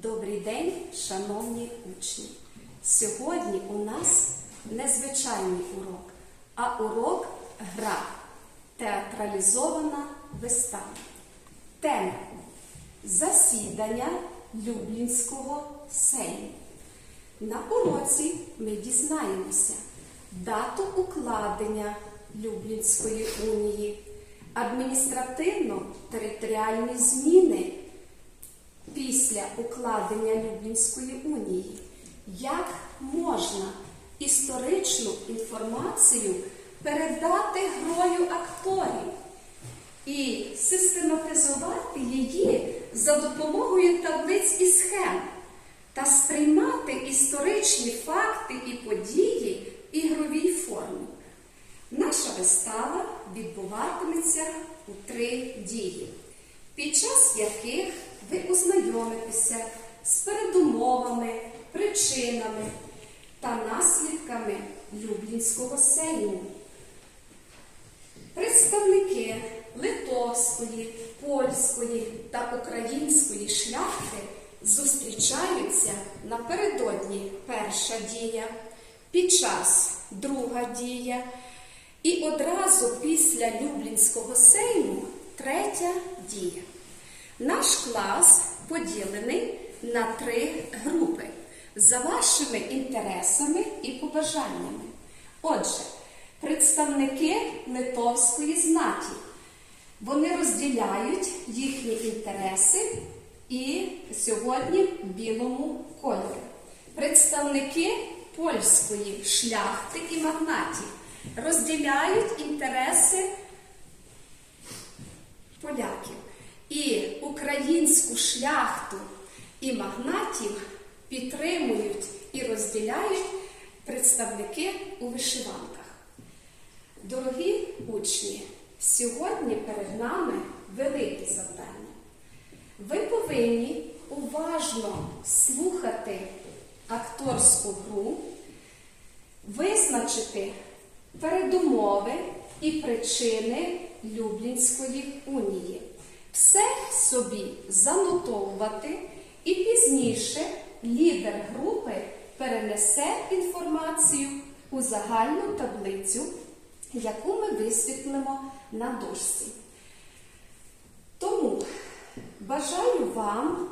Добрий день, шановні учні! Сьогодні у нас незвичайний урок, а урок гра, театралізована вистава. Тема засідання Люблінського сейму. На уроці ми дізнаємося дату укладення Люблінської унії, адміністративно-територіальні зміни після укладення Люблінської унії, як можна історичну інформацію передати грою акторів і систематизувати її за допомогою таблиць і схем та сприймати історичні факти і події в ігровій формі. Наша вистава відбуватиметься у три дії, під час яких ви ознайомитеся з передумовами, причинами та наслідками Люблінського сейму. Представники литовської, польської та української шляхти зустрічаються напередодні перша дія, під час друга дія і одразу після Люблінського сейму третя дія. Наш клас поділений на три групи за вашими інтересами і побажаннями. Отже, представники литовської знаті. Вони розділяють їхні інтереси і сьогодні в білому кольорі. Представники польської шляхти і магнатів розділяють інтереси поляків. І українську шляхту і магнатів підтримують і розділяють представники у вишиванках. Дорогі учні, сьогодні перед нами велике завдання. Ви повинні уважно слухати акторську гру, визначити передумови і причини Люблінської унії. Все собі занотовувати і пізніше лідер групи перенесе інформацію у загальну таблицю, яку ми висвітлимо на дошці. Тому бажаю вам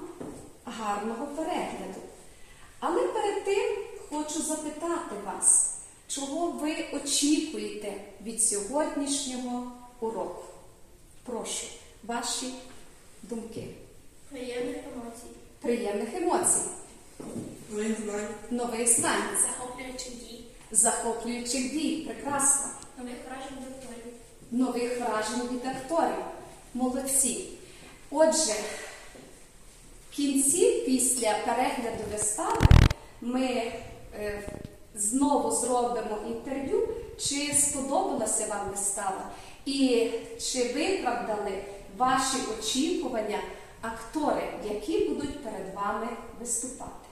гарного перегляду. Але перед тим хочу запитати вас, чого ви очікуєте від сьогоднішнього уроку. Прошу, ваші думки. Приємних емоцій, Приємних емоцій, Нових знань. нових знань, захоплюючих дій, захоплюючих дій, прекрасно, нових вражень до акторів. нових вражень від акторів. Молодці. Отже, в кінці, після перегляду вистави, ми е, знову зробимо інтерв'ю, чи сподобалася вам вистава, і чи виправдали ваші очікування актори, які будуть перед вами виступати.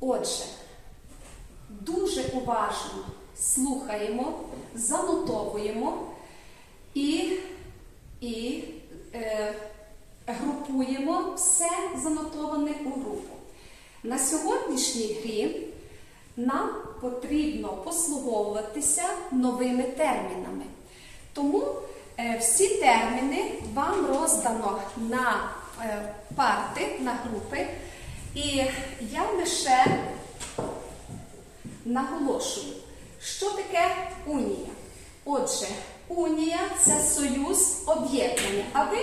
Отже, дуже уважно слухаємо, занотовуємо і, і е, групуємо все занотоване у групу. На сьогоднішній грі нам потрібно послуговуватися новими термінами. Тому всі терміни вам роздано на е, парти, на групи. І я лише наголошую, що таке унія. Отже, унія це союз об'єднання. А ви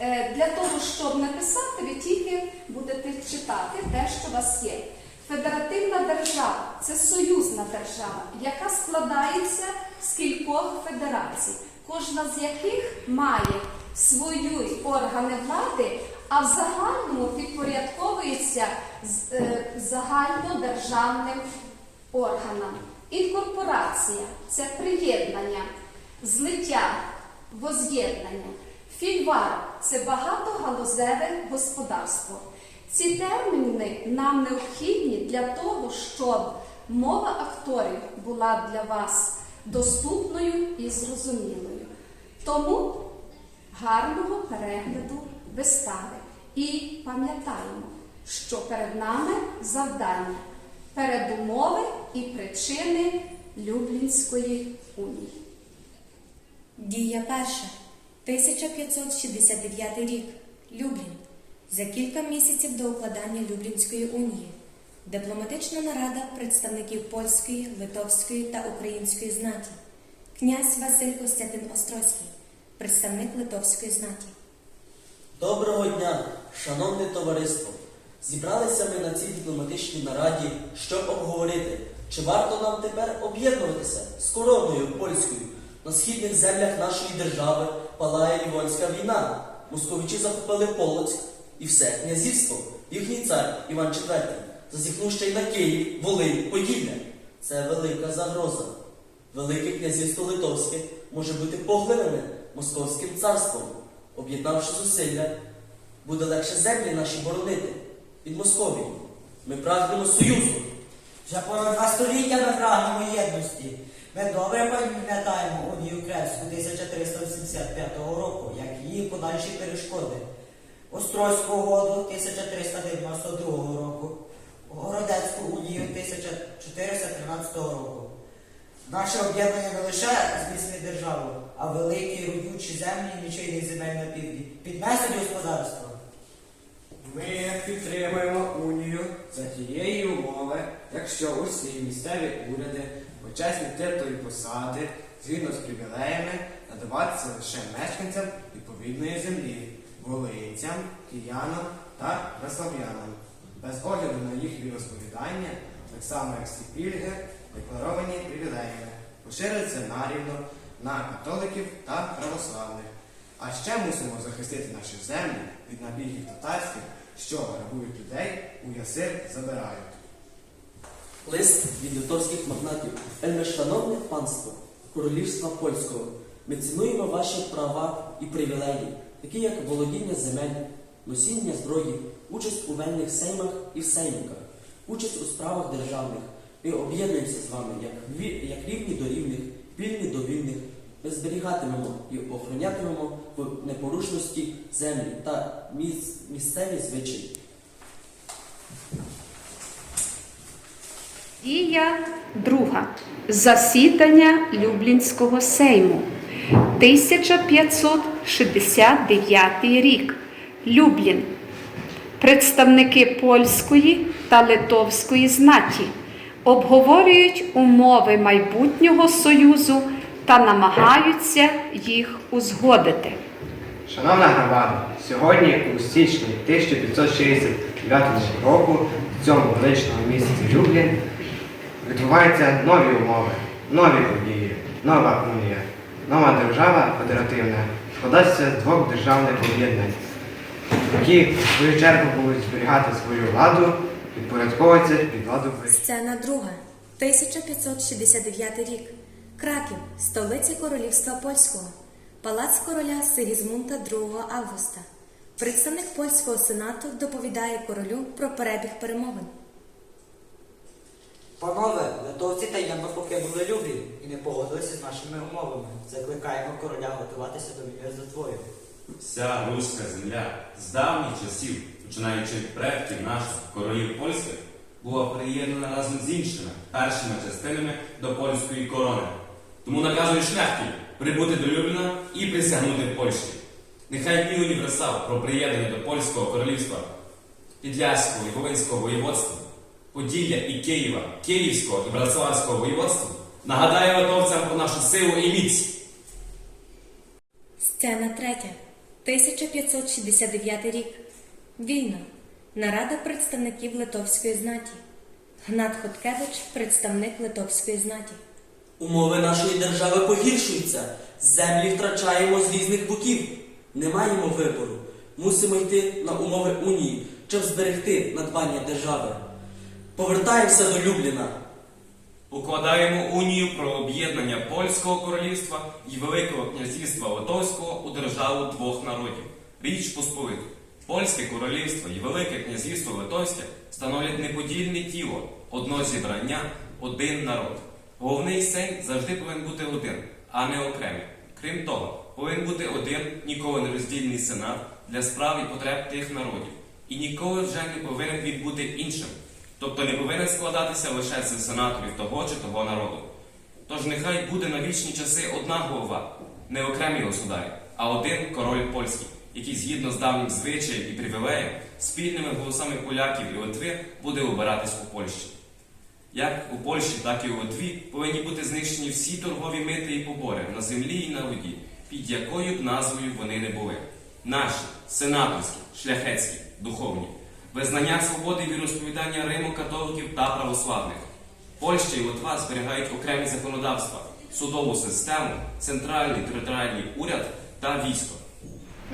е, для того, щоб написати, ви тільки будете читати те, що у вас є. Федеративна держава це союзна держава, яка складається з кількох федерацій, кожна з яких має свої органи влади, а в загальному підпорядковується е, загальнодержавним органам. Інкорпорація це приєднання, злиття, воз'єднання. Фільвар це багатогалузеве господарство. Ці терміни нам необхідні для того, щоб мова акторів була для вас доступною і зрозумілою. Тому гарного перегляду вистави. І пам'ятаємо, що перед нами завдання, передумови і причини Люблінської унії. Дія перша. 1569 рік. Люблін. За кілька місяців до укладання Люблінської унії. Дипломатична нарада представників польської, литовської та української знаті. Князь Василь Костянтин Острозький, представник литовської знаті. Доброго дня, шановне товариство! Зібралися ми на цій дипломатичній нараді, щоб обговорити, чи варто нам тепер об'єднуватися з короною польською. На східних землях нашої держави палає Лівонська війна. Московичі захопили Полоцьк і все князівство. Їхній цар Іван IV зазіхнув ще й на Київ, Волинь, Поділля. Це велика загроза. Велике князівство Литовське може бути поглинене Московським царством. Об'єднавши зусилля, буде легше землі наші боронити від Московії. Ми прагнемо союзу. Вже понад два століття ми прагнемо єдності. Ми добре пам'ятаємо Унію Кревську 1385 року, як її подальші перешкоди. Острозьку угоду 1392 року, Городецьку унію 1413 року. Наше об'єднання не лише зміцнить державу, а великі родючі землі нічийних земель на півдні піднесуть господарство. Ми підтримуємо унію за тієї умови, якщо усі місцеві уряди, почесні титулі посади, згідно з привілеями, надаватися лише мешканцям відповідної землі, волинцям, киянам та краслав'янам, без огляду на їх віросповідання, так само як всі пільги, декларовані привілеями, поширюються нарівно на католиків та православних. А ще мусимо захистити наші землі від набігів татарських, що грабують людей, у ясир забирають. Лист від литовських магнатів. Вельми шановне панство, королівства польського. Ми цінуємо ваші права і привілеї, такі як володіння земель, носіння зброї, участь у вельних сеймах і в участь у справах державних. Ми об'єднуємося з вами як, як рівні до рівних, вільні до вільних. Ми зберігатимемо і охоронятимемо в непорушності землі та міс- місцеві звичаї. Дія друга. Засідання Люблінського сейму. 1569 рік. Люблін. Представники польської та литовської знаті обговорюють умови майбутнього союзу та намагаються їх узгодити. Шановна громада, сьогодні у січні 1569 року в цьому величному місті Люблін відбуваються нові умови, нові події, нова унія, нова держава федеративна складається з двох державних об'єднань, які в свою чергу будуть зберігати свою владу, підпорядковуватися під владу. Сцена друга. 1569 рік. Краків, столиця Королівства Польського. Палац короля Сигізмунда II Августа. Представник польського сенату доповідає королю про перебіг перемовин. Панове, литовці таємно покинули Люблін і не погодилися з нашими умовами. Закликаємо короля готуватися до війни з Литвою. Вся руська земля з давніх часів, починаючи від предків наших королів польських, була приєднана разом з іншими першими частинами до польської корони. Тому наказую шляхті прибути до Любліна і присягнути Польщі. Нехай мій універсал про приєднання до польського королівства, Підляського і Волинського воєводства, Поділля і Києва, Київського і Братславського воєводства нагадає литовцям про нашу силу і міць. Сцена третя. 1569 рік. Вільно. Нарада представників Литовської знаті. Гнат Хоткевич, представник Литовської знаті. Умови нашої держави погіршуються. Землі втрачаємо з різних боків. Не маємо вибору. Мусимо йти на умови унії, щоб зберегти надбання держави. Повертаємося до Любліна. Укладаємо унію про об'єднання польського королівства і Великого князівства Литовського у державу двох народів Річ Посполиту. Польське королівство і Велике князівство Литовське становлять неподільне тіло, одно зібрання, один народ. Головний сейм завжди повинен бути один, а не окремий. Крім того, повинен бути один ніколи не роздільний сенат, для справ і потреб тих народів, і ніколи вже не повинен він бути іншим, тобто не повинен складатися лише з сенаторів того чи того народу. Тож нехай буде на вічні часи одна голова, не окремі государі, а один король польський, який згідно з давнім звичаєм і привілеєм спільними голосами поляків і Литви буде обиратись у Польщі. Як у Польщі, так і у Литві повинні бути знищені всі торгові мити і побори на землі і на воді, під якою б назвою вони не були. Наші, сенаторські, шляхетські, духовні, визнання свободи віросповідання Риму, католиків та православних. Польща і Литва зберігають окремі законодавства, судову систему, центральний територіальний уряд та військо.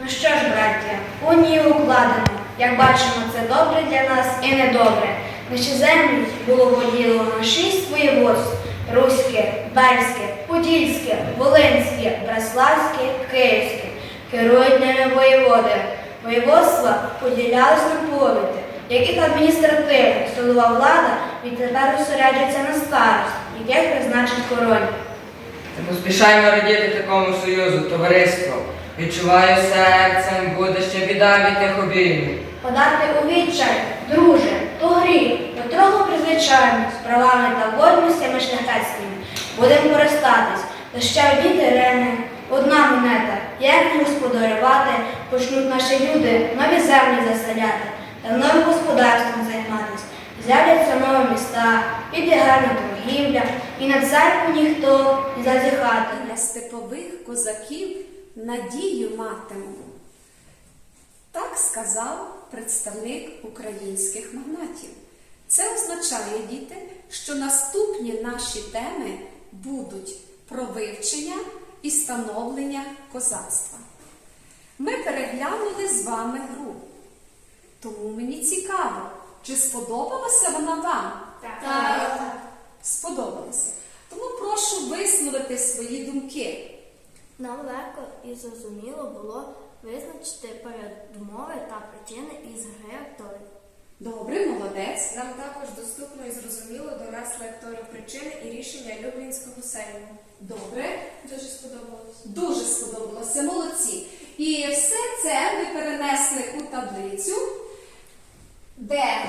Ну що ж, браття, унію укладено. Як бачимо, це добре для нас і недобре. Наші землі було поділено на шість воєводств – Руське, Бельське, Подільське, Волинське, Браславське, Київське. Керують ними воєводи. Воєводства поділялись на повіти, яких адміністративна судова влада відтепер усереджується на старост, яких призначить король. Не поспішаймо радіти такому союзу, товариство. Відчуваю серцем, буде ще біда від тих обіймів. Подати у друже, то гріх, до трохи призвичайно, з правами та вольностями шляхетськими. Будемо користатись, одні терени, одна монета, як не господарювати, почнуть наші люди нові землі заселяти, та новим господарством займатись. З'являться нові міста, піде гарна торгівля, і на церкву ніхто не зазіхати. Для степових козаків надію матимемо. Так сказав представник українських магнатів. Це означає, діти, що наступні наші теми будуть про вивчення і становлення козацтва. Ми переглянули з вами гру. Тому мені цікаво, чи сподобалася вона вам? Так. Сподобалася. Тому прошу висловити свої думки. Нам легко і зрозуміло було визначити передумови та причини із гри акторів. Добре, молодець. Нам також доступно і зрозуміло донесли актори причини і рішення Люблінського сейму. Добре. Дуже сподобалось. Дуже сподобалося. Молодці. І все це ми перенесли у таблицю, де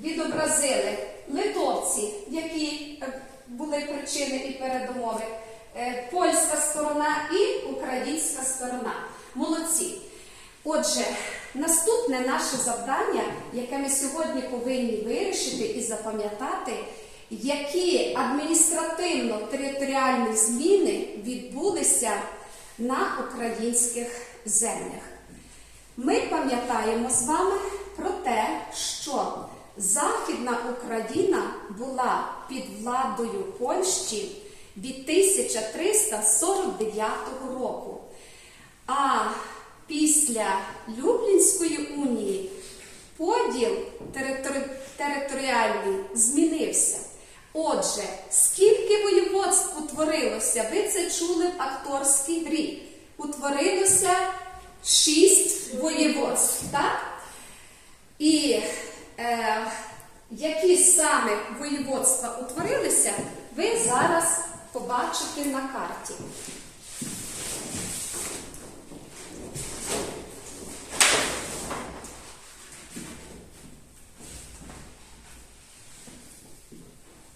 відобразили литовці, які е, були причини і передумови, е, польська сторона і українська сторона. Молодці. Отже, наступне наше завдання, яке ми сьогодні повинні вирішити і запам'ятати, які адміністративно-територіальні зміни відбулися на українських землях. Ми пам'ятаємо з вами про те, що Західна Україна була під владою Польщі від 1349 року. А після Люблінської унії поділ теritори- територіальний змінився. Отже, скільки воєводств утворилося? Ви це чули в акторській грі. Утворилося шість воєводств, так? І е, які саме воєводства утворилися, ви зараз побачите на карті.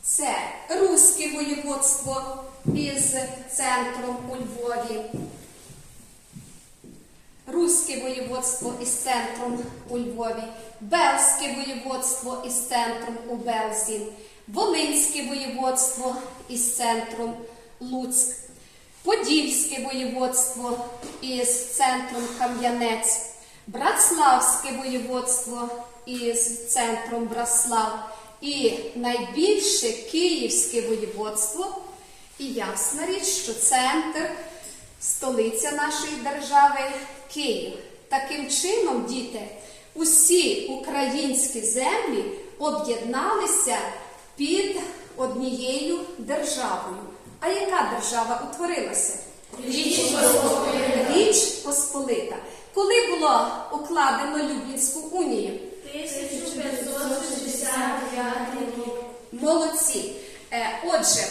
Це Руське воєводство із центром у Львові. Руське воєводство із центром у Львові, Белське воєводство із центром у Белзі, Волинське воєводство із центром Луцьк, Подільське воєводство із центром Кам'янець, Братславське воєводство із центром Браслав і найбільше Київське воєводство. І ясна річ, що центр, столиця нашої держави Київ. Таким чином, діти, усі українські землі об'єдналися під однією державою. А яка держава утворилася? Річ Посполита. Річ Посполита. Коли було укладено Люблінську унію? 1569 рік. Молодці. Е, Отже,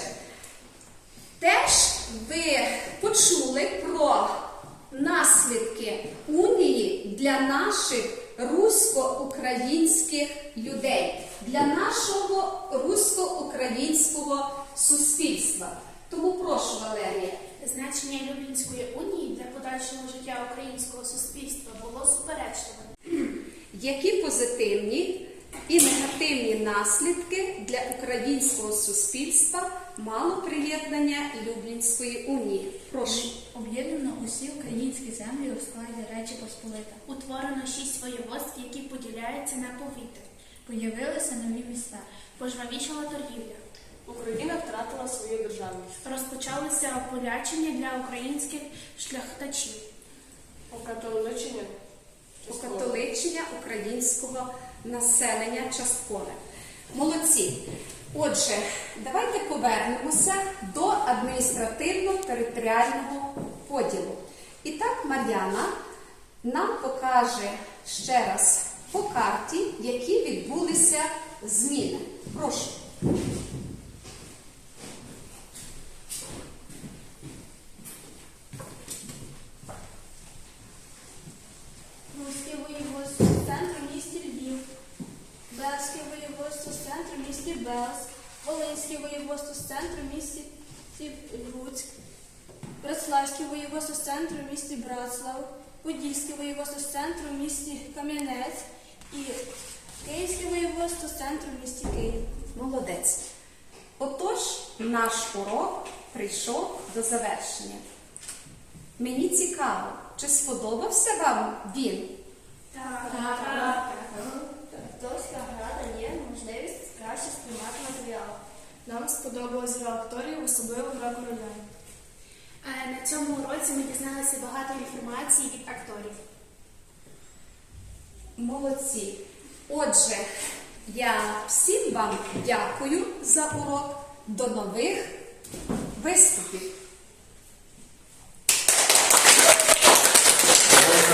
теж ви почули про наслідки унії для наших русько-українських людей, для нашого русько-українського суспільства. Тому прошу, Валерія. Значення Люблінської унії для подальшого життя українського суспільства було суперечливим. Які позитивні і негативні наслідки для українського суспільства мало приєднання Люблінської унії? Прошу. Об'єднано усі українські землі у складі Речі Посполита. Утворено шість воєводств, які поділяються на повіти. Появилися нові міста. Пожвавішала торгівля. Україна втратила свою державність. Розпочалося ополячення для українських шляхтачів. Окатоличення. Покатоличення українського населення часткове. Молодці. Отже, давайте повернемося до адміністративно-територіального поділу. І так, Мар'яна нам покаже ще раз по карті, які відбулися зміни. Прошу. Руське воєводство з центру в місті Львів, Белське воєводство з центру в місті Белськ, Волинське воєводство з центру в місті Луцьк, Братславське воєводство з центру місті Братслав, Подільське воєводство з центру місті Кам'янець і Київське воєводство з центру в місті Київ. Молодець. Отож, наш урок прийшов до завершення. Мені цікаво, чи сподобався вам він? Акторська Нам сподобалась гра акторів, особливо гра короля. Е, На цьому уроці ми дізналися багато інформації від акторів. Молодці. Отже, я всім вам дякую за урок. До нових виступів.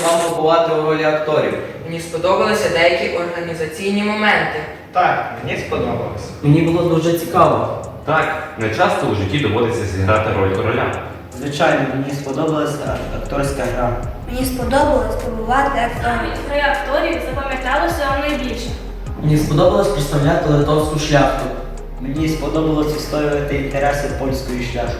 Вам побувати у ролі акторів. Мені сподобалися деякі організаційні моменти. Так, мені сподобалось. Мені було дуже цікаво. Так, не часто у житті доводиться зіграти роль короля. Звичайно, мені сподобалася акторська гра. Мені сподобалось побувати актором. Гри акторів запам'яталося вам найбільше. Мені сподобалось представляти литовську шляхту. Мені сподобалось відстоювати інтереси польської шляхти.